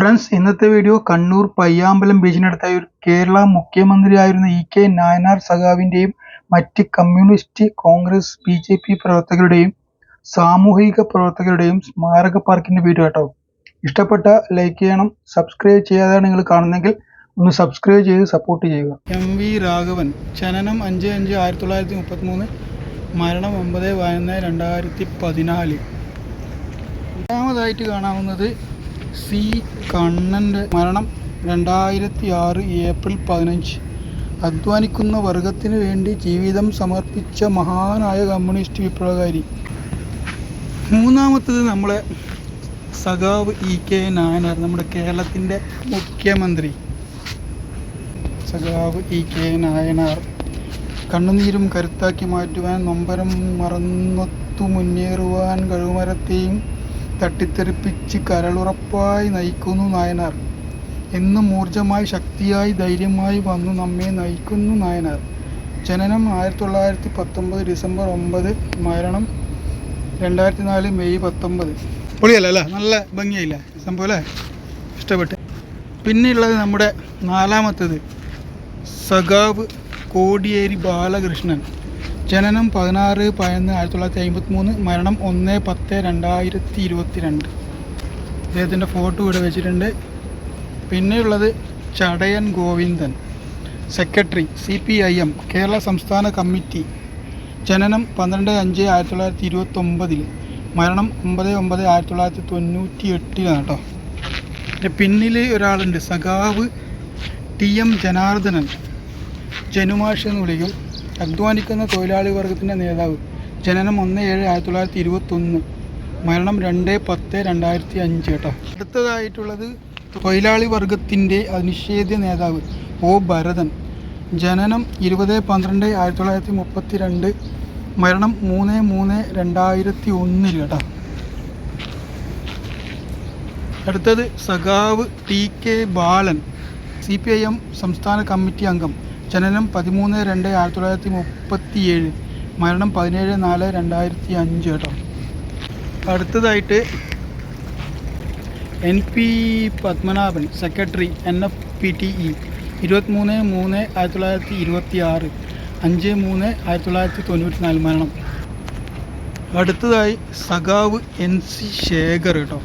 Friends ഇന്നത്തെ video Kannur Payyambalam ബീച്ചിനടുത്തായി ഒരു കേരള മുഖ്യമന്ത്രിയായിരുന്ന ഇ കെ നായനാർ സഖാവിന്റെയും മറ്റ് communist Congress B J P പ്രവർത്തകരുടെയും സാമൂഹിക പ്രവർത്തകരുടെയും സ്മാരക പാർക്കിന്റെ വീഡിയോ കേട്ടോ ഇഷ്ടപ്പെട്ട ലൈക്ക് ചെയ്യണം സബ്സ്ക്രൈബ് ചെയ്യാതെയാണ് നിങ്ങൾ കാണുന്നെങ്കിൽ ഒന്ന് സബ്സ്ക്രൈബ് ചെയ്ത് സപ്പോർട്ട് ചെയ്യുക. എം വി രാഘവൻ ജനനം അഞ്ച് അഞ്ച് ആയിരത്തി തൊള്ളായിരത്തി മുപ്പത്തി മൂന്ന് മരണം ഒമ്പത് പതിനൊന്ന് രണ്ടായിരത്തി പതിനാല്. രണ്ടാമതായിട്ട് കാണാവുന്നത് സി കണ്ണന്റെ മരണം രണ്ടായിരത്തി ആറ് ഏപ്രിൽ പതിനഞ്ച്. അധ്വാനിക്കുന്ന വർഗത്തിന് വേണ്ടി ജീവിതം സമർപ്പിച്ച മഹാനായ കമ്മ്യൂണിസ്റ്റ് വിപ്ലവകാരി. മൂന്നാമത്തത് നമ്മളെ സഖാവ് ഇ കെ നായനാർ നമ്മുടെ കേരളത്തിന്റെ മുഖ്യമന്ത്രി. സഖാവ് ഇ കെ നായനാർ. കണ്ണുനീരും കരുത്താക്കി മാറ്റുവാൻ നൊമ്പരം മറന്നൊത്തു മുന്നേറുവാൻ കഴിവുമരത്തെയും തട്ടിത്തെറിപ്പിച്ച് കരളുറപ്പായി നയിക്കുന്നു നായനാർ. എന്നും ഊർജമായി ശക്തിയായി ധൈര്യമായി വന്നു നമ്മെ നയിക്കുന്നു നായനാർ. ജനനം ആയിരത്തി തൊള്ളായിരത്തി പത്തൊമ്പത് ഡിസംബർ ഒമ്പത് മരണം രണ്ടായിരത്തി നാല് മെയ് പത്തൊമ്പത്. പൊളിയല്ല? നല്ല ഭംഗിയല്ല സംഭവം അല്ലേ? ഇഷ്ടപ്പെട്ട്. പിന്നെയുള്ളത് നമ്മുടെ നാലാമത്തത്. സഖാവ് കോടിയേരി ബാലകൃഷ്ണൻ. ജനനം പതിനാറ് പതിനൊന്ന് ആയിരത്തി തൊള്ളായിരത്തി അമ്പത്തി മൂന്ന് മരണം ഒന്ന് പത്ത് രണ്ടായിരത്തി ഇരുപത്തി രണ്ട് അദ്ദേഹത്തിന്റെ ഫോട്ടോ ഇവിടെ വെച്ചിട്ടുണ്ട്. പിന്നെയുള്ളത് Chadayan Govindan secretary C P I M Kerala സംസ്ഥാന കമ്മിറ്റി. ജനനം പന്ത്രണ്ട് അഞ്ച് ആയിരത്തി തൊള്ളായിരത്തി ഇരുപത്തൊമ്പതിൽ മരണം ഒമ്പത് ഒമ്പത് ആയിരത്തി തൊള്ളായിരത്തി തൊണ്ണൂറ്റി എട്ടിലാണ് കേട്ടോ. എന്റെ പിന്നിൽ ഒരാളുണ്ട് സഖാവ് ടി എം ജനാർദ്ദനൻ. ജനുമാഷ് എന്ന് വിളിക്കും. അധ്വാനിക്കുന്ന തൊഴിലാളി വർഗത്തിന്റെ നേതാവ്. ജനനം ഒന്ന് ഏഴ് ആയിരത്തി തൊള്ളായിരത്തി ഇരുപത്തൊന്ന്. മരണം രണ്ട് പത്ത് രണ്ടായിരത്തി അഞ്ച് കേട്ടോ അടുത്തതായിട്ടുള്ളത് തൊഴിലാളി വർഗത്തിന്റെ അനിഷേധ്യ നേതാവ് ഒ ഭരതൻ. ജനനം ഇരുപത് പന്ത്രണ്ട് ആയിരത്തി തൊള്ളായിരത്തി മുപ്പത്തി രണ്ട് മരണം മൂന്ന് മൂന്ന് രണ്ടായിരത്തി ഒന്നിൽ കേട്ടോ അടുത്തത് സഖാവ് T K Balan C P I M സംസ്ഥാന കമ്മിറ്റി അംഗം. ജനനം പതിമൂന്ന് രണ്ട് ആയിരത്തി തൊള്ളായിരത്തി മുപ്പത്തി ഏഴ് മരണം പതിനേഴ് നാല് രണ്ടായിരത്തി അഞ്ച് കേട്ടോ. അടുത്തതായിട്ട് N P Padmanabhan secretary N F P T E. ഇരുപത്തിമൂന്ന് മൂന്ന് ആയിരത്തി തൊള്ളായിരത്തി ഇരുപത്തി ആറ് അഞ്ച് മൂന്ന് ആയിരത്തി തൊള്ളായിരത്തി തൊണ്ണൂറ്റി നാല് മരണം. അടുത്തതായി സഖാവ് എൻ സി ശേഖർ കേട്ടോ.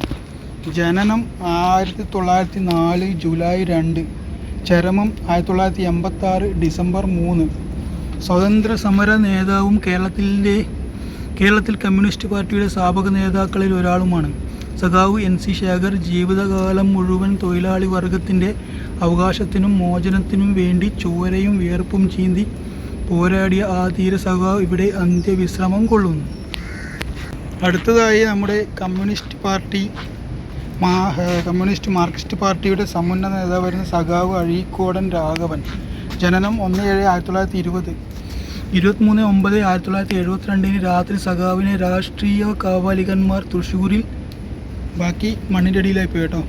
ജനനം ആയിരത്തി തൊള്ളായിരത്തി നാല് ജൂലൈ രണ്ട്. ചരമം ആയിരത്തി തൊള്ളായിരത്തി എൺപത്തി ആറ് ഡിസംബർ മൂന്ന്. സ്വതന്ത്ര സമര നേതാവും കേരളത്തിന്റെ കേരളത്തിൽ കമ്മ്യൂണിസ്റ്റ് പാർട്ടിയുടെ സ്ഥാപക നേതാക്കളിൽ ഒരാളുമാണ്. സഖാവ് എൻ സി ശേഖർ ജീവിതകാലം മുഴുവൻ തൊഴിലാളി വർഗത്തിന്റെ അവകാശത്തിനും മോചനത്തിനും വേണ്ടി ചോരയും വിയർപ്പും ചീന്തി പോരാടിയ ആ ധീര സഖാവ് ഇവിടെ അന്ത്യവിശ്രമം കൊള്ളുന്നു. അടുത്തതായി നമ്മുടെ കമ്മ്യൂണിസ്റ്റ് പാർട്ടി കമ്മ്യൂണിസ്റ്റ് മാർക്സിസ്റ്റ് പാർട്ടിയുടെ സമുന്നത നേതാവായിരുന്ന സഖാവ് അഴീക്കോടൻ രാഘവൻ. ജനനം ഒന്ന് ഏഴ് ആയിരത്തി തൊള്ളായിരത്തി ഇരുപത്. ഇരുപത്തിമൂന്ന് ഒമ്പത് ആയിരത്തി തൊള്ളായിരത്തി എഴുപത്തിരണ്ടിന് രാത്രി സഖാവിനെ രാഷ്ട്രീയ കാവാലികന്മാർ തൃശ്ശൂരിൽ ബാക്കി മണ്ണിന്റെ അടിയിലായി പോയി കേട്ടോ.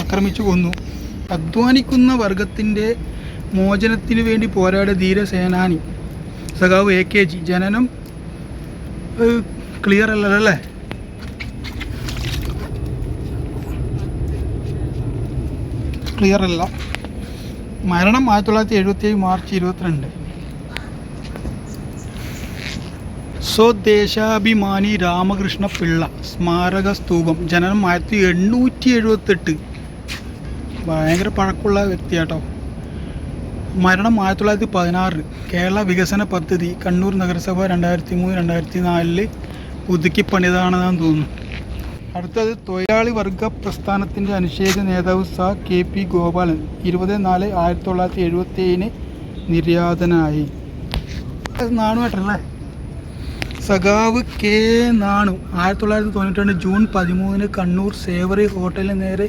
ആക്രമിച്ചു കൊന്നു. അധ്വാനിക്കുന്ന വർഗത്തിന്റെ മോചനത്തിന് വേണ്ടി പോരാടിയ ധീരസേനാനി സഖാവ് എ കെ ജി. ജനനം ക്ലിയർ അല്ലല്ലോ അല്ലേ? ക്ലിയർ അല്ല. മരണം ആയിരത്തി തൊള്ളായിരത്തി എഴുപത്തി ഏഴ് മാർച്ച് ഇരുപത്തിരണ്ട്. സ്വദേശാഭിമാനി രാമകൃഷ്ണ പിള്ള സ്മാരക സ്തൂപം ജനനം ആയിരത്തി എണ്ണൂറ്റി എഴുപത്തെട്ട് ഭയങ്കര പഴക്കമുള്ള വ്യക്തിയാട്ടോ. മരണം ആയിരത്തി തൊള്ളായിരത്തി പതിനാറ് കേരള വികസന പദ്ധതി കണ്ണൂർ നഗരസഭ രണ്ടായിരത്തി മൂന്ന് രണ്ടായിരത്തി നാലിൽ പുതുക്കി പണിതാണെന്ന് തോന്നുന്നു. അടുത്തത് തൊഴിലാളി വർഗ പ്രസ്ഥാനത്തിന്റെ അനിഷേധ നേതാവ് സ കെ പി ഗോപാലൻ. ഇരുപത് നാല് ആയിരത്തി തൊള്ളായിരത്തി എഴുപത്തി ഏഴിന് നിര്യാതനായി നാണുമായിട്ടല്ലേ സഖാവ് കെ നാണു ആയിരത്തി തൊള്ളായിരത്തി തൊണ്ണൂറ്റി രണ്ട് ജൂൺ പതിമൂന്നിന് കണ്ണൂർ സേവറി ഹോട്ടലിന് നേരെ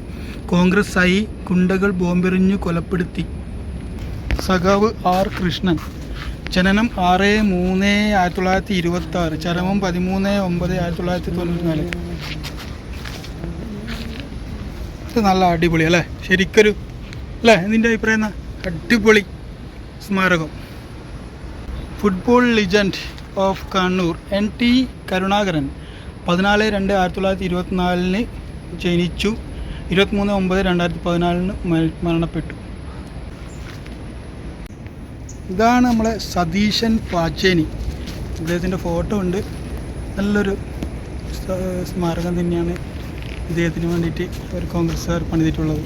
കോൺഗ്രസ് ഐ ഗുണ്ടകൾ ബോംബെറിഞ്ഞു കൊലപ്പെടുത്തി. സഖാവ് ആർ കൃഷ്ണൻ. ജനനം ആറ് മൂന്ന് ആയിരത്തി തൊള്ളായിരത്തി ഇരുപത്തി ആറ് ചരമം പതിമൂന്ന് ഒമ്പത് ആയിരത്തി തൊള്ളായിരത്തി തൊണ്ണൂറ്റി നാല് ഇത് നല്ല അടിപൊളി അല്ലേ? ശരിക്കൊരു അല്ലേ? നിന്റെ അഭിപ്രായം എന്നാ അടിപൊളി സ്മാരകം. Football legend of Kannur N T Karunakaran പതിനാല് രണ്ട് ആയിരത്തി തൊള്ളായിരത്തി ഇരുപത്തിനാലിന് ജനിച്ചു. ഇരുപത്തിമൂന്ന് ഒമ്പത് രണ്ടായിരത്തി പതിനാലിന് മരണപ്പെട്ടു. ഇതാണ് നമ്മളെ സതീശൻ പാച്ചേനി. അദ്ദേഹത്തിന്റെ ഫോട്ടോ ഉണ്ട്. നല്ലൊരു സ്മാരകം തന്നെയാണ്. ഇദ്ദേഹത്തിന് വേണ്ടിയിട്ട് ഒരു കോൺഗ്രസ്സുകാർ പണിതിട്ടുള്ളത്.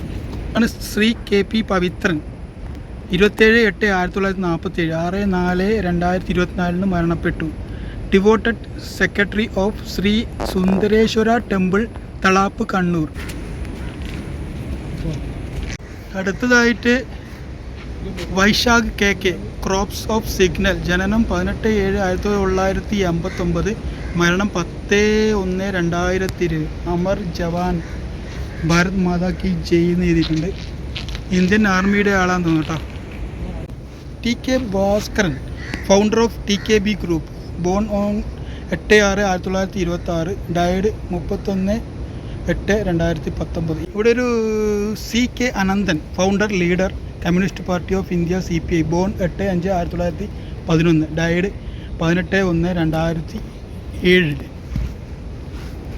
ആണ് ശ്രീ കെ പി പവിത്രൻ. ഇരുപത്തേഴ് എട്ട് ആയിരത്തി തൊള്ളായിരത്തി നാൽപ്പത്തി ഏഴ് ആറ് നാല് രണ്ടായിരത്തി ഇരുപത്തിനാലിന് മരണപ്പെട്ടു. Devoted secretary of Shri Sundareshwara temple Thalap Kannur അടുത്തതായിട്ട് Vaishakh K K. Corps of signal. ജനനം പതിനെട്ട് ഏഴ് ആയിരത്തി തൊള്ളായിരത്തി അമ്പത്തൊമ്പത് മരണം പത്ത് ഒന്ന് രണ്ടായിരത്തി ഇരുപത് അമർ ജവാൻ ഭാരത് മാതാ കി ജയ് എന്ന് എഴുതിയിട്ടുണ്ട്. ഇന്ത്യൻ ആർമിയുടെ ആളാന്ന് തോന്നുന്നു കേട്ടോ. T K Bhaskaran founder of T K B group born on എട്ട് ആറ് ആയിരത്തി തൊള്ളായിരത്തി ഇരുപത്തി ആറ് ഡയഡ് മുപ്പത്തൊന്ന് എട്ട് രണ്ടായിരത്തി പത്തൊമ്പത് ഇവിടെ ഒരു C K Ananthan founder leader communist party of India C P I born എട്ട് അഞ്ച് ആയിരത്തി തൊള്ളായിരത്തി പതിനൊന്ന് ഡയഡ് പതിനെട്ട് ഒന്ന് രണ്ടായിരത്തി ഏഴിൽ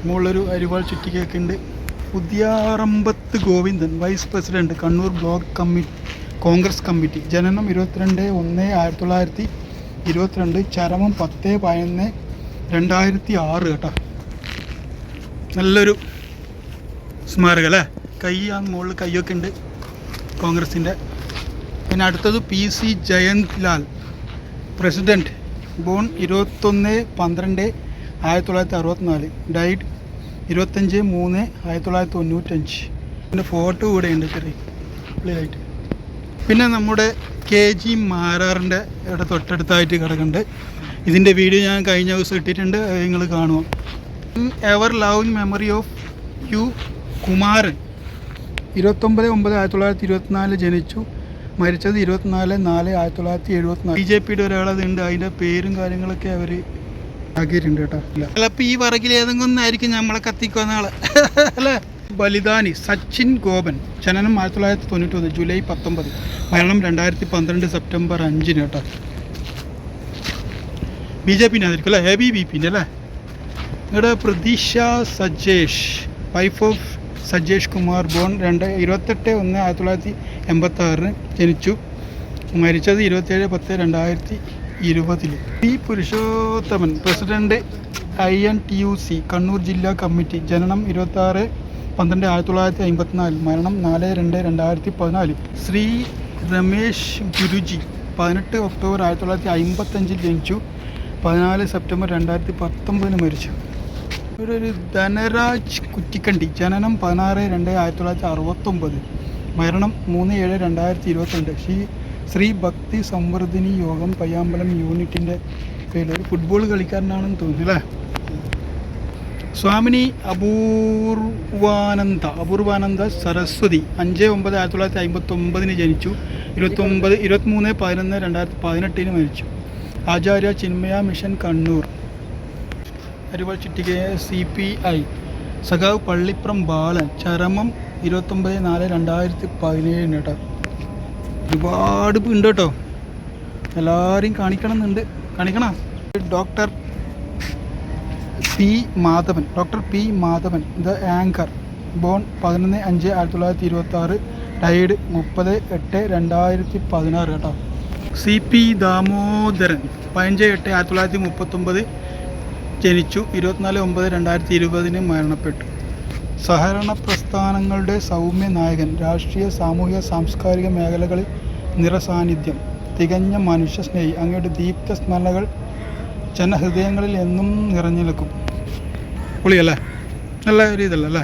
മുകളിലൊരു അരിവാൾ ചുറ്റി കേൾക്കുന്നുണ്ട് Puthiyarambath Govindan vice president Kannur block committee Congress committee. ജനനം ഇരുപത്തിരണ്ട് ഒന്ന് ആയിരത്തി തൊള്ളായിരത്തി ഇരുപത്തിരണ്ട് ചരമം പത്ത് പതിനൊന്ന് രണ്ടായിരത്തി ആറ് കേട്ടോ. നല്ലൊരു സ്മാരകം അല്ലേ? കൈ ആ മുകളിൽ കൈയൊക്കെ ഉണ്ട് കോൺഗ്രസിന്റെ. പിന്നെ അടുത്തത് P C Jayanth Lal president born ഇരുപത്തൊന്ന് പന്ത്രണ്ട് ആയിരത്തി തൊള്ളായിരത്തി അറുപത്തിനാല് ഡൈഡ് ഇരുപത്തഞ്ച് മൂന്ന് ആയിരത്തി തൊള്ളായിരത്തി തൊണ്ണൂറ്റഞ്ച് പിന്നെ ഫോട്ടോ കൂടെ ഉണ്ട് ചെറിയ പുള്ളിയായിട്ട്. പിന്നെ നമ്മുടെ കെ ജി മാരാറിന്റെ ഇവിടെ തൊട്ടടുത്തായിട്ട് കിടക്കുന്നുണ്ട്. ഇതിന്റെ വീഡിയോ ഞാൻ കഴിഞ്ഞ ദിവസം ഇട്ടിട്ടുണ്ട് നിങ്ങൾ കാണുമോ ever love memory of U Kumaran ഇരുപത്തൊമ്പത് ഒമ്പത് ആയിരത്തി തൊള്ളായിരത്തി ഇരുപത്തിനാല് ജനിച്ചു. മരിച്ചത് ഇരുപത്തിനാല് നാല് ആയിരത്തി തൊള്ളായിരത്തി എഴുപത്തിനാല്. ബി ജെ പിയുടെ ഒരാളതുണ്ട് അതിന്റെ പേരും കാര്യങ്ങളൊക്കെ അവർ ആക്കിയിട്ടുണ്ട് കേട്ടോ. ചിലപ്പോൾ ഈ വറകിൽ ഏതെങ്കിലും ഒന്നായിരിക്കും നമ്മളെ കത്തിക്കുന്ന ആൾ. അല്ലേ? ബലിദാനി സച്ചിൻ ഗോപൻ. ജനനം ആയിരത്തി തൊള്ളായിരത്തി തൊണ്ണൂറ്റി ഒന്ന് ജൂലൈ പത്തൊമ്പത്. മരണം രണ്ടായിരത്തി പന്ത്രണ്ട് സെപ്റ്റംബർ അഞ്ചിന് കേട്ടോ. ബി ജെ പിന്നെ ആയിരിക്കും അല്ലേ? എ ബി ബി പിന്നെ അല്ലേ? ഇവിടെ Pratheeksha Sajesh. Wife of Sajesh Kumar born രണ്ട് ഇരുപത്തെട്ട് ഒന്ന് ആയിരത്തി തൊള്ളായിരത്തി എൺപത്തി ആറിന് ജനിച്ചു. മരിച്ചത് ഇരുപത്തേഴ് പത്ത് രണ്ടായിരത്തി ഇരുപതിൽ P Purushothaman president I N T U C Kannur ജില്ലാ കമ്മിറ്റി ജനനം ഇരുപത്തി ആറ് പന്ത്രണ്ട് ആയിരത്തി തൊള്ളായിരത്തി അമ്പത്തിനാല് മരണം നാല് രണ്ട് രണ്ടായിരത്തി പതിനാല്. ശ്രീ രമേശ് ഗുരുജി പതിനെട്ട് ഒക്ടോബർ ആയിരത്തി തൊള്ളായിരത്തി അമ്പത്തഞ്ചിൽ ജനിച്ചു. പതിനാല് സെപ്റ്റംബർ രണ്ടായിരത്തി പത്തൊമ്പതിന് മരിച്ചു. ഒരു ധനരാജ് കുറ്റിക്കണ്ടി ജനനം പതിനാറ് രണ്ട് ആയിരത്തി തൊള്ളായിരത്തി അറുപത്തൊമ്പത്. മരണം മൂന്ന് ഏഴ് രണ്ടായിരത്തി ഇരുപത്തിരണ്ട്. ശ്രീ ശ്രീ ഭക്തി സംവർദ്ധിനി യോഗം പയ്യാമ്പലം യൂണിറ്റിന്റെ പേരിൽ ഒരു ഫുട്ബോൾ കളിക്കാരനാണെന്ന് തോന്നുന്നു അല്ലേ? സ്വാമിനി അപൂർവാനന്ദ അപൂർവാനന്ദ സരസ്വതി അഞ്ച് ഒമ്പത് ആയിരത്തി തൊള്ളായിരത്തി അമ്പത്തി ഒമ്പതിന് ജനിച്ചു. ഇരുപത്തൊമ്പത് ഇരുപത്തിമൂന്ന് പതിനൊന്ന് രണ്ടായിരത്തി പതിനെട്ടിന് മരിച്ചു. ആചാര്യ ചിന്മയ മിഷൻ കണ്ണൂർ. അരുവാൾ ചിറ്റിക സി പി ഐ. സഖാവ് പള്ളിപ്പുറം ബാലൻ ചരമം ഇരുപത്തൊമ്പത് നാല് രണ്ടായിരത്തി പതിനേഴിന് കേട്ടോ. ഒരുപാട് ഉണ്ട് കേട്ടോ. എല്ലാവരെയും കാണിക്കണം എന്നുണ്ട് കാണിക്കണ? Doctor P Madhavan. Doctor P Madhavan the anchor. Born പതിനൊന്ന് അഞ്ച് ആയിരത്തി തൊള്ളായിരത്തി ഇരുപത്തി ആറ് ഡൈഡ് മുപ്പത് എട്ട് രണ്ടായിരത്തി പതിനാറ് കേട്ടോ. സി പി ദാമോദരൻ പതിനഞ്ച് എട്ട് ആയിരത്തി തൊള്ളായിരത്തി മുപ്പത്തൊമ്പത് ജനിച്ചു. ഇരുപത്തിനാല് ഒമ്പത് രണ്ടായിരത്തി ഇരുപതിന് മരണപ്പെട്ടു. സഹകരണ പ്രസ്ഥാനങ്ങളുടെ സൗമ്യ നായകൻ രാഷ്ട്രീയ സാമൂഹിക സാംസ്കാരിക മേഖലകളിൽ നിറസാന്നിധ്യം തികഞ്ഞ മനുഷ്യസ്നേഹി അങ്ങയുടെ ദീപ്ത സ്മരണകൾ ജനഹൃദയങ്ങളിൽ എന്നും നിറഞ്ഞു നിൽക്കും പുളിയല്ലേ? നല്ല ഒരു അല്ലേ?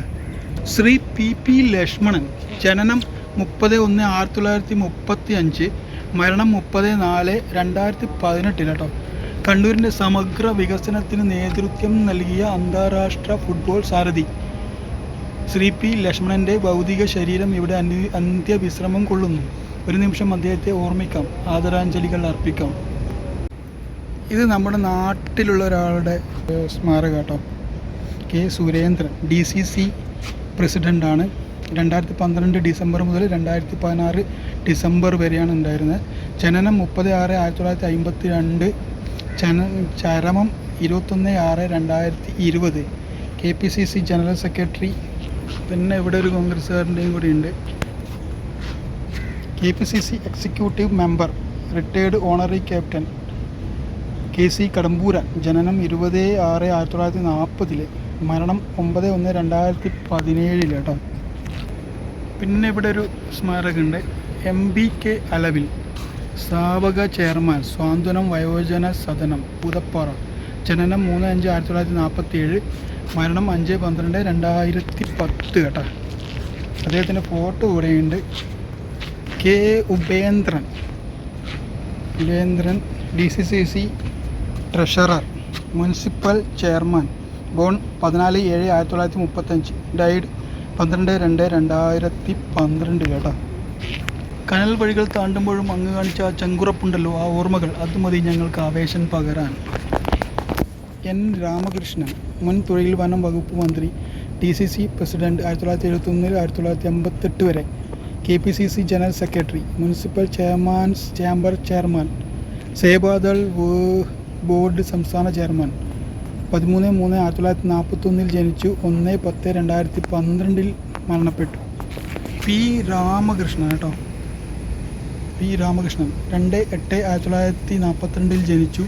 ശ്രീ പി പി ലക്ഷ്മണൻ ജനനം മുപ്പത് ഒന്ന് ആയിരത്തി തൊള്ളായിരത്തി മുപ്പത്തി അഞ്ച് മരണം മുപ്പത് നാല് രണ്ടായിരത്തി പതിനെട്ടിൽ കേട്ടോ. കണ്ണൂരിന്റെ സമഗ്ര വികസനത്തിന് നേതൃത്വം നൽകിയ അന്താരാഷ്ട്ര ഫുട്ബോൾ സാരഥി ശ്രീ പി ലക്ഷ്മണന്റെ ഭൗതിക ശരീരം ഇവിടെ അന്ത്യ അന്ത്യവിശ്രമം കൊള്ളുന്നു. ഒരു നിമിഷം അദ്ദേഹത്തെ ഓർമ്മിക്കാം. ആദരാഞ്ജലികൾ അർപ്പിക്കാം. ഇത് നമ്മുടെ നാട്ടിലുള്ള ഒരാളുടെ സ്മാരകം കേട്ടോ. K Surendran D C C പ്രസിഡന്റാണ് രണ്ടായിരത്തി പന്ത്രണ്ട് ഡിസംബർ മുതൽ രണ്ടായിരത്തി പതിനാറ് ഡിസംബർ വരെയാണ് ഉണ്ടായിരുന്നത്. ജനനം മുപ്പത് ആറ് ആയിരത്തി തൊള്ളായിരത്തി അമ്പത്തി രണ്ട് ചന ചരമം ഇരുപത്തൊന്ന് ആറ് രണ്ടായിരത്തി ഇരുപത്. K P C C general secretary പിന്നെ ഇവിടെ ഒരു കോൺഗ്രസ്സുകാരന്റെയും കൂടി ഉണ്ട്. K P C C executive member retired honorary captain K C Kadambura ജനനം ഇരുപത് ആറ് ആയിരത്തി തൊള്ളായിരത്തി നാൽപ്പതിൽ മരണം ഒമ്പത് ഒന്ന് രണ്ടായിരത്തി പതിനേഴിൽ കേട്ടോ. പിന്നെ ഇവിടെ ഒരു സ്മാരകമുണ്ട്. എം ബി കെ അലവിൽ സ്ഥാപക ചെയർമാൻ സ്വാന്തനം വയോജന സദനം പൂതപ്പാറ ജനനം മൂന്ന് അഞ്ച് ആയിരത്തി തൊള്ളായിരത്തി നാൽപ്പത്തി ഏഴ് മരണം അഞ്ച് പന്ത്രണ്ട് രണ്ടായിരത്തി പത്ത് കേട്ടോ. അദ്ദേഹത്തിന്റെ ഫോട്ടോ ഇവിടെയുണ്ട്. K Upendran. Upendran D C C C treasurer municipal chairman born പതിനാല് ഏഴ് ആയിരത്തി തൊള്ളായിരത്തി മുപ്പത്തഞ്ച് ഡൈഡ് പന്ത്രണ്ട് രണ്ട് രണ്ടായിരത്തി പന്ത്രണ്ട് കേട്ടോ. കനൽ വഴികൾ താണ്ടുമ്പോഴും അങ്ങ് കാണിച്ച ചങ്കുറപ്പുണ്ടല്ലോ ആ ഓർമ്മകൾ അത് മതി ഞങ്ങൾക്ക് ആവേശം പകരാൻ. എൻ രാമകൃഷ്ണൻ മുൻ തൊഴിൽ വനം വകുപ്പ് മന്ത്രി ഡി സി സി പ്രസിഡന്റ് ആയിരത്തി തൊള്ളായിരത്തി എഴുപത്തൊന്നിൽ ആയിരത്തി തൊള്ളായിരത്തി എൺപത്തെട്ട് വരെ K P C C general secretary municipal chairmen's chamber chairman Seva Dal board സംസ്ഥാന ചെയർമാൻ. പതിമൂന്ന് മൂന്ന് ആയിരത്തി തൊള്ളായിരത്തി നാൽപ്പത്തൊന്നിൽ ജനിച്ചു. ഒന്ന് പത്ത് രണ്ടായിരത്തി പന്ത്രണ്ടിൽ മരണപ്പെട്ടു. പി രാമകൃഷ്ണൻ കേട്ടോ. പി രാമകൃഷ്ണൻ. രണ്ട് എട്ട് ആയിരത്തി തൊള്ളായിരത്തി നാൽപ്പത്തിരണ്ടിൽ ജനിച്ചു.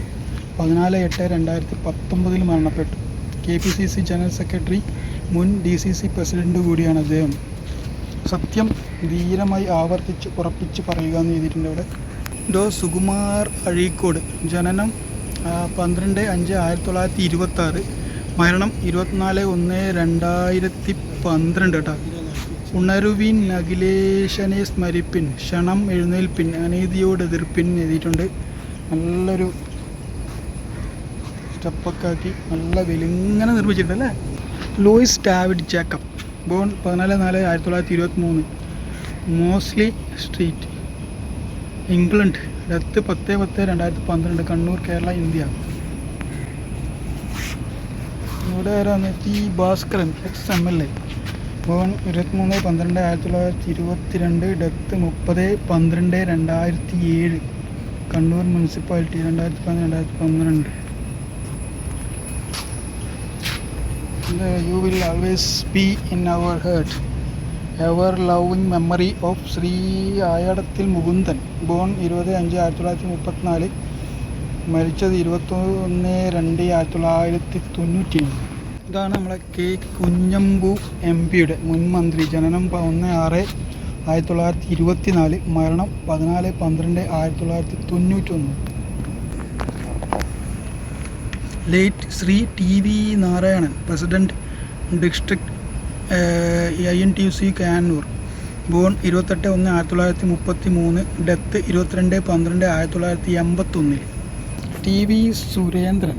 പതിനാല് എട്ട് രണ്ടായിരത്തി പത്തൊമ്പതിൽ മരണപ്പെട്ടു. K P C C general secretary മുൻ ഡി സി സി പ്രസിഡന്റ് കൂടിയാണ് അദ്ദേഹം. സത്യം ധീരമായി ആവർത്തിച്ച് ഉറപ്പിച്ച് പറയുക എന്ന് എഴുതിയിട്ടുണ്ട് അവിടെ ഡോ. സുകുമാർ അഴീക്കോട് ജനനം പന്ത്രണ്ട് അഞ്ച് ആയിരത്തി തൊള്ളായിരത്തി ഇരുപത്തി ആറ് മരണം ഇരുപത്തിനാല് ഒന്ന് രണ്ടായിരത്തി പന്ത്രണ്ട് കേട്ടോ ഉണരുവിൻ അഖിലേശനെ സ്മരിപ്പിൻ ക്ഷണം എഴുന്നേൽപ്പിൻ അനീതിയോട് എതിർപ്പിൻ എഴുതിയിട്ടുണ്ട്. നല്ലൊരു സ്റ്റെപ്പൊക്കെ നല്ല വെലിങ്ങനെ നിർമ്മിച്ചിട്ടുണ്ട് അല്ലേ ലൂയിസ് ഡാവിഡ് ജേക്കബ് ബോൺ പതിനാല് നാല് ആയിരത്തി തൊള്ളായിരത്തി ഇരുപത്തി മൂന്ന് മോസ്ലി സ്ട്രീറ്റ് ഇംഗ്ലണ്ട് ഡെത്ത് പത്ത് പത്ത് രണ്ടായിരത്തി പന്ത്രണ്ട് കണ്ണൂർ കേരള ഇന്ത്യ. ഇവിടെ ആരാണ് T Bhaskaran ex M L A born ഇരുപത്തിമൂന്ന് പന്ത്രണ്ട് ആയിരത്തി തൊള്ളായിരത്തി ഇരുപത്തി രണ്ട് ഡെത്ത് മുപ്പത് പന്ത്രണ്ട് രണ്ടായിരത്തി ഏഴ് കണ്ണൂർ മുനിസിപ്പാലിറ്റി രണ്ടായിരത്തി പതിനൊന്ന് രണ്ടായിരത്തി പന്ത്രണ്ട് you will always be in our heart ever loving memory of Shri Ayadathil Mukundan born ഇരുപത് അഞ്ച് ആയിരത്തി തൊള്ളായിരത്തി മുപ്പത്തിനാല് മരിച്ചത് ഇരുപത്തൊന്ന് രണ്ട് ആയിരത്തി തൊള്ളായിരത്തി തൊണ്ണൂറ്റി ഇതാണ് നമ്മളെ കെ കുഞ്ഞമ്പു എം പിയുടെ മുൻ മന്ത്രി ജനനം പതിനൊന്ന് ഒന്ന് ആറ് ആയിരത്തി തൊള്ളായിരത്തി ഇരുപത്തി നാല് മരണം പതിനാല് പന്ത്രണ്ട് ആയിരത്തി തൊള്ളായിരത്തി തൊണ്ണൂറ്റൊന്ന് late Shri T V Narayanan president district I N T U C Kannur. Born ഇരുപത്തെട്ട് ഒന്ന് ആയിരത്തി തൊള്ളായിരത്തി മുപ്പത്തി മൂന്ന് ഡെത്ത് ഇരുപത്തിരണ്ട് പന്ത്രണ്ട് ആയിരത്തി തൊള്ളായിരത്തി എൺപത്തൊന്നിൽ T V Surendran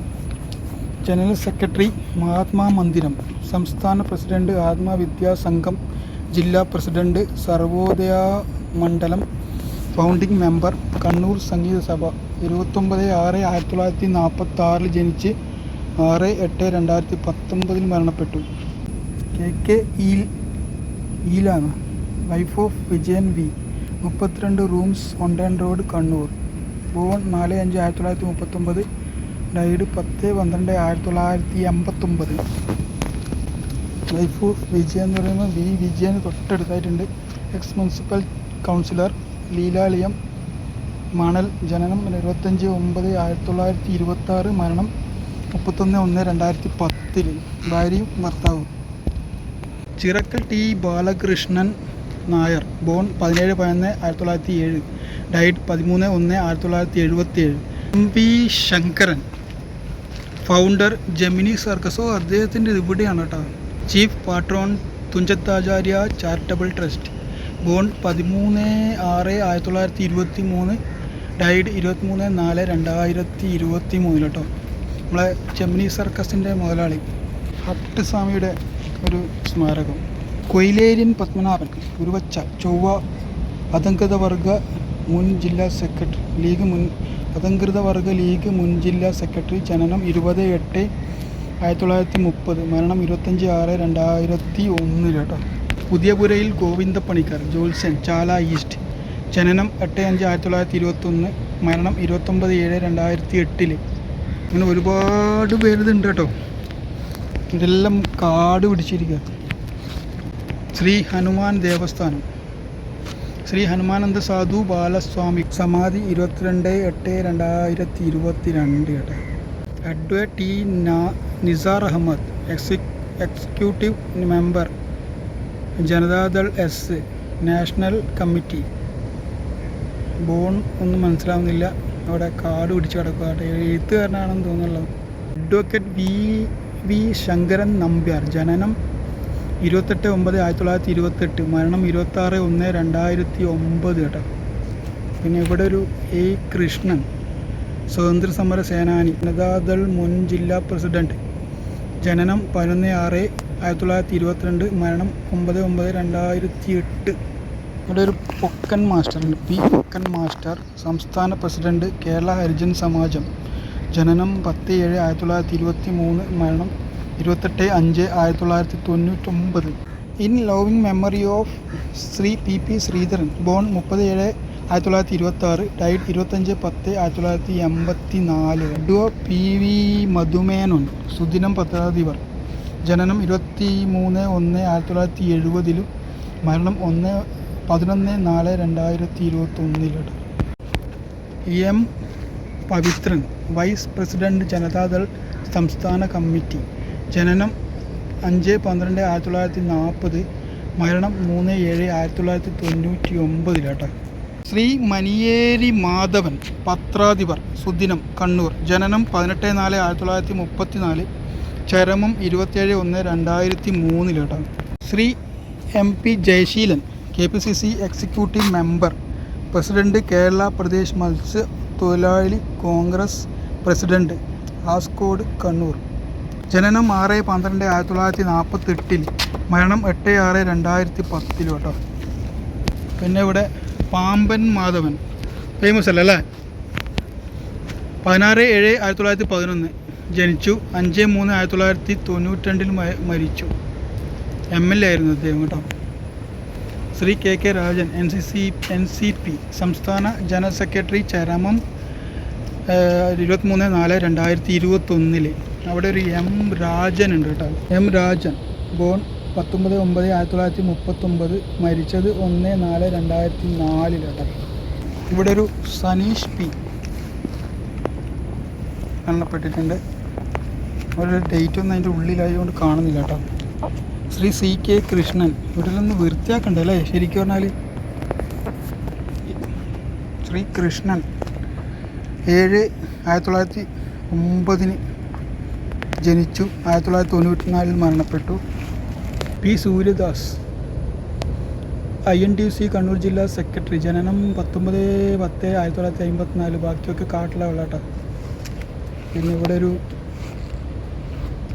general secretary Mahatma Mandiram സംസ്ഥാന പ്രസിഡന്റ് ആത്മവിദ്യാ സംഘം ജില്ലാ പ്രസിഡന്റ് സർവോദയ മണ്ഡലം ഫൗണ്ടിംഗ് മെമ്പർ കണ്ണൂർ സംഗീത സഭ. ഇരുപത്തൊമ്പത് ആറ് ആയിരത്തി തൊള്ളായിരത്തി നാൽപ്പത്തി ആറിൽ ജനിച്ച് ആറ് എട്ട് രണ്ടായിരത്തി പത്തൊമ്പതിൽ മരണപ്പെട്ടു. കെ കെ ഈൽ ഈലാണ് വൈഫ് ഓഫ് വിജയൻ വി. മുപ്പത്തിരണ്ട് rooms Ondan road Kannur. Born നാല് അഞ്ച് ആയിരത്തി തൊള്ളായിരത്തി മുപ്പത്തൊമ്പത്. ഡൈഡ് പത്ത് പന്ത്രണ്ട് ആയിരത്തി തൊള്ളായിരത്തി എൺപത്തൊമ്പത്. ലൈഫ് ഓഫ് വിജയൻ എന്ന് പറയുമ്പോൾ വി. വിജയന് തൊട്ടടുത്തായിട്ടുണ്ട്. എക്സ് മുനിസിപ്പൽ കൗൺസിലർ ലീലാലയം മണൽ ജനനം ഇരുപത്തഞ്ച് ഒമ്പത് ആയിരത്തി തൊള്ളായിരത്തി ഇരുപത്തി ആറ് മരണം മുപ്പത്തൊന്ന് ഒന്ന് രണ്ടായിരത്തി പത്തിൽ. ഭാര്യയും ഭർത്താവും. ചിറക്കൽ ടി ബാലകൃഷ്ണൻ നായർ ബോൺ പതിനേഴ് പതിനൊന്ന് ആയിരത്തി തൊള്ളായിരത്തി ഏഴ് ഡയറ്റ് പതിമൂന്ന് ഒന്ന് ആയിരത്തി തൊള്ളായിരത്തി എഴുപത്തി ഏഴ് M P Sankaran founder Gemini സർക്കസോ അദ്ദേഹത്തിന്റെ ഇവിടെയാണ് കേട്ടോ. Chief patron Thunchathacharya charitable trust born പതിമൂന്ന് ആറ് ആയിരത്തി തൊള്ളായിരത്തി ഇരുപത്തി മൂന്ന് ഡൈഡ് ഇരുപത്തിമൂന്ന് നാല് രണ്ടായിരത്തി ഇരുപത്തി മൂന്നിൽ കേട്ടോ. നമ്മളെ ചെമ്മനി സർക്കസിന്റെ മുതലാളി ഹട്ട് ഒരു സ്മാരകം. കൊയിലേരിയൻ പത്മനാഭൻ ഉരുവച്ച ചൊവ്വ അധംകൃത വർഗ മുൻ ജില്ലാ സെക്രട്ടറി ലീഗ് മുൻ അധംകൃത വർഗ ലീഗ് മുൻ ജില്ലാ സെക്രട്ടറി ജനനം ഇരുപത് എട്ട് ആയിരത്തി തൊള്ളായിരത്തി മുപ്പത് മരണം ഇരുപത്തഞ്ച് ആറ് രണ്ടായിരത്തി ഒന്നിൽ കേട്ടോ. പുതിയപുരയിൽ ഗോവിന്ദപ്പണിക്കർ ജോത്സ്യൻ ചാല ഈസ്റ്റ് ജനനം എട്ട് അഞ്ച് ആയിരത്തി തൊള്ളായിരത്തി ഇരുപത്തൊന്ന് മരണം ഇരുപത്തൊമ്പത് ഏഴ് രണ്ടായിരത്തി എട്ടിൽ അങ്ങനെ ഒരുപാട് പേര് ഇതുണ്ട് കേട്ടോ. ഇതെല്ലാം കാട് പിടിച്ചിരിക്കുക ശ്രീ ഹനുമാൻ ദേവസ്ഥാനം. ശ്രീ ഹനുമാനന്ദ സാധു ബാലസ്വാമി സമാധി ഇരുപത്തിരണ്ട് എട്ട് രണ്ടായിരത്തി ഇരുപത്തി രണ്ട് കേട്ടെ. Advocate T Nisar Ahmed ex executive member Janata Dal S national committee. Born ഒന്നും മനസ്സിലാവുന്നില്ല. അവിടെ കാട് പിടിച്ച് കിടക്കുക എഴുത്തുകാരനാണെന്ന് തോന്നുന്നുള്ളത് advocate V V Sankaran Nambiar. ജനനം ഇരുപത്തെട്ട് ഒമ്പത് ആയിരത്തി തൊള്ളായിരത്തി ഇരുപത്തെട്ട് മരണം ഇരുപത്താറ് ഒന്ന് രണ്ടായിരത്തി ഒമ്പത് കേട്ടോ. പിന്നെ ഇവിടെ ഒരു എ കൃഷ്ണൻ. സ്വാതന്ത്ര്യ സമര സേനാനി. ജനതാദൾ മുൻ ജില്ലാ പ്രസിഡന്റ്. ജനനം പതിനൊന്ന് ആറ് ആയിരത്തി തൊള്ളായിരത്തി ഇരുപത്തിരണ്ട് മരണം ഒമ്പത് ഒമ്പത് രണ്ടായിരത്തി എട്ട് ഇവിടെ ഒരു പൊക്കൻ മാസ്റ്റർ ഉണ്ട്. പി. പൊക്കൻ മാസ്റ്റർ സംസ്ഥാന പ്രസിഡന്റ് കേരള ഹരിജൻ സമാജം. ജനനം പത്ത് ഏഴ് ആയിരത്തി തൊള്ളായിരത്തി ഇരുപത്തി മൂന്ന് മരണം ഇരുപത്തെട്ട് അഞ്ച് ആയിരത്തി തൊള്ളായിരത്തി തൊണ്ണൂറ്റൊമ്പത് in loving memory of Shri P. P. Sreedharan born മുപ്പത് ഏഴ് ആയിരത്തി തൊള്ളായിരത്തി ഇരുപത്തി ആറ് ഡൈഡ് ഇരുപത്തഞ്ച് പത്ത് ആയിരത്തി തൊള്ളായിരത്തി എൺപത്തി നാല് ഡോ പി വി മധുമേനോൻ സുദിനം പത്രാധിപർ. ജനനം ഇരുപത്തി മൂന്ന് ഒന്ന് ആയിരത്തി തൊള്ളായിരത്തി എഴുപതിലും മരണം ഒന്ന് പതിനൊന്ന് നാല് രണ്ടായിരത്തി ഇരുപത്തൊന്നിലാണ് M Pavithran vice president Janata Dal സംസ്ഥാന കമ്മിറ്റി. ജനനം അഞ്ച് പന്ത്രണ്ട് ആയിരത്തി തൊള്ളായിരത്തി നാൽപ്പത് മരണം മൂന്ന് ഏഴ് ആയിരത്തി തൊള്ളായിരത്തി തൊണ്ണൂറ്റി ഒമ്പതിലാട്ടെ ശ്രീ മനിയേരി മാധവൻ പത്രാധിപർ സുദിനം കണ്ണൂർ. ജനനം പതിനെട്ട് നാല് ആയിരത്തി തൊള്ളായിരത്തി മുപ്പത്തി നാല് ചരമം ഇരുപത്തേഴ് ഒന്ന് രണ്ടായിരത്തി മൂന്നിലാട്ടെ Shri M P Jayaseelan K P C C executive member president Kerala Pradesh മത്സ്യ തൊഴിലാളി കോൺഗ്രസ് പ്രസിഡന്റ് ആസ്കോട് കണ്ണൂർ. ജനനം ആറ് പന്ത്രണ്ട് ആയിരത്തി തൊള്ളായിരത്തി നാൽപ്പത്തി എട്ടിൽ മരണം എട്ട് ആറ് രണ്ടായിരത്തി പത്തിൽ കേട്ടോ. പിന്നെ ഇവിടെ പാമ്പൻ മാധവൻ. ഫേമസ് അല്ല? അല്ലേ? പതിനാറ് ഏഴ് ആയിരത്തി തൊള്ളായിരത്തി പതിനൊന്ന് ജനിച്ചു. അഞ്ച് മൂന്ന് ആയിരത്തി തൊള്ളായിരത്തി തൊണ്ണൂറ്റി രണ്ടിൽ മരിച്ചു. എം എൽ എ ആയിരുന്നു അദ്ദേഹം കേട്ടോ. Shri K K Rajan N C C N C P സംസ്ഥാന ജനറൽ സെക്രട്ടറി ചരമം ഇരുപത്തിമൂന്ന് നാല് രണ്ടായിരത്തി ഇരുപത്തൊന്നിൽ അവിടെ ഒരു എം രാജൻ ഉണ്ട് കേട്ടോ. എം രാജൻ ബോൺ പത്തൊമ്പത് ഒമ്പത് ആയിരത്തി തൊള്ളായിരത്തി മുപ്പത്തൊമ്പത് മരിച്ചത് ഒന്ന് നാല് രണ്ടായിരത്തി നാലിൽ കേട്ടോ. ഇവിടെ ഒരു സനീഷ് പി മരണപ്പെട്ടിട്ടുണ്ട് ഒരു ഡേറ്റ് ഒന്നും അതിന്റെ ഉള്ളിലായതുകൊണ്ട് കാണുന്നില്ല കേട്ടോ. ശ്രീ സി കെ കൃഷ്ണൻ ഇവിടെ നിന്ന് വൃത്തിയാക്കണ്ട അല്ലേ? ശരിക്കും പറഞ്ഞാൽ ശ്രീ കൃഷ്ണൻ ഏഴ് ആയിരത്തി തൊള്ളായിരത്തി ഒമ്പതിന് ജനിച്ചു. ആയിരത്തി തൊള്ളായിരത്തി തൊണ്ണൂറ്റി നാലിൽ മരണപ്പെട്ടു. P Suryadas I N T C Kannur ജില്ലാ സെക്രട്ടറി. ജനനം പത്തൊമ്പത് പത്ത് ആയിരത്തി തൊള്ളായിരത്തി അമ്പത്തിനാല്. ബാക്കിയൊക്കെ കാട്ടിലുള്ള കേട്ടോ പിന്നെ ഇവിടെ ഒരു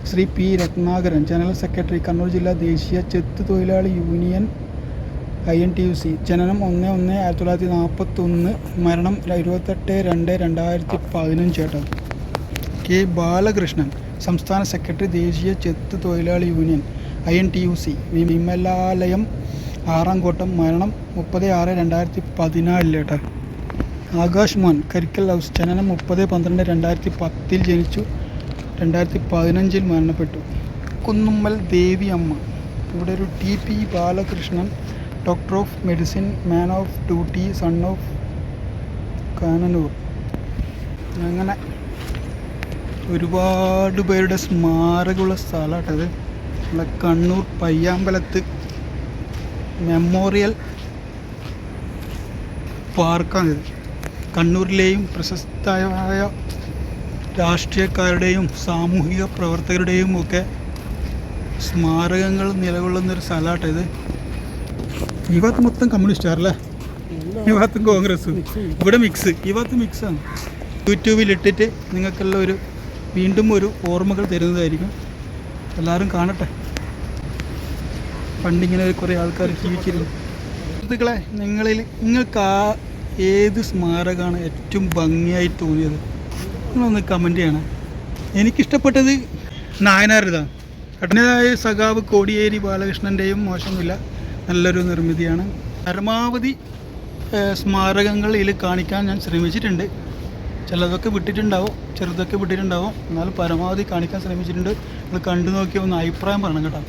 Shri P. Ratnakaran general secretary Kannur ജില്ലാ ദേശീയ ചെത്ത് തൊഴിലാളി union I N T U C ജനനം ഒന്ന് ഒന്ന് ആയിരത്തി തൊള്ളായിരത്തി നാൽപ്പത്തൊന്ന് മരണം ഇരുപത്തെട്ട് രണ്ട് രണ്ടായിരത്തി പതിനഞ്ച് കേട്ടോ. കെ. ബാലകൃഷ്ണൻ സംസ്ഥാന സെക്രട്ടറി ദേശീയ ചെത്ത് തൊഴിലാളി union I N T U C Vimalalayam Aramkottam മരണം മുപ്പത് ആറ് രണ്ടായിരത്തി പതിനാലിൽ കേട്ടോ. ആകാശ് മോൻ കരിക്കൽ ഹൗസ് ജനനം മുപ്പത് പന്ത്രണ്ട് രണ്ടായിരത്തി പത്തിൽ ജനിച്ചു. രണ്ടായിരത്തി പതിനഞ്ചിൽ മരണപ്പെട്ടു. കുന്നുമ്മൽ ദേവി അമ്മ ഇവിടെ ഒരു T P Balakrishnan doctor of medicine man of duty son of Cannanore. അങ്ങനെ ഒരുപാട് പേരുടെ സ്മാരകമുള്ള സ്ഥലമാട്ടത് നമ്മളെ കണ്ണൂർ പയ്യാമ്പലത്ത് മെമ്മോറിയൽ പാർക്കാണിത്. കണ്ണൂരിലെയും പ്രശസ്തമായ രാഷ്ട്രീയക്കാരുടെയും സാമൂഹിക പ്രവർത്തകരുടെയും ഒക്കെ സ്മാരകങ്ങൾ നിലകൊള്ളുന്നൊരു സ്ഥലമാട്ടോ ഇത്. ഈ ഭാഗത്ത് മൊത്തം കമ്മ്യൂണിസ്റ്റുകാരല്ലേ ഈ ഭാഗത്തും കോൺഗ്രസ്. ഇവിടെ മിക്സ്. ഈ ഭാഗത്ത് മിക്സാണ്. യൂട്യൂബിൽ ഇട്ടിട്ട് നിങ്ങൾക്കുള്ള ഒരു വീണ്ടും ഒരു ഓർമ്മകൾ തരുന്നതായിരിക്കും. എല്ലാവരും കാണട്ടെ. പണ്ടിങ്ങനെ കുറേ ആൾക്കാർ ജീവിച്ചിരുന്നു. സുഹൃത്തുക്കളെ നിങ്ങളിൽ നിങ്ങൾക്ക് ആ ഏത് സ്മാരകമാണ് ഏറ്റവും ഭംഗിയായി തോന്നിയത്? നിങ്ങളൊന്ന് കമന്റ് ചെയ്യണം. എനിക്കിഷ്ടപ്പെട്ടത് നായനാരുതാണ് കഠിനമായ സഖാവ് കോടിയേരി ബാലകൃഷ്ണന്റെയും മോശമില്ല. നല്ലൊരു നിർമ്മിതിയാണ്. പരമാവധി സ്മാരകങ്ങൾ ഇതിൽ കാണിക്കാൻ ഞാൻ ശ്രമിച്ചിട്ടുണ്ട്. ചിലതൊക്കെ വിട്ടിട്ടുണ്ടാവും ചെറുതൊക്കെ വിട്ടിട്ടുണ്ടാവും. എന്നാലും പരമാവധി കാണിക്കാൻ ശ്രമിച്ചിട്ടുണ്ട്. നിങ്ങൾ കണ്ടു നോക്കിയ ഒന്ന് അഭിപ്രായം പറയണം കേട്ടോ.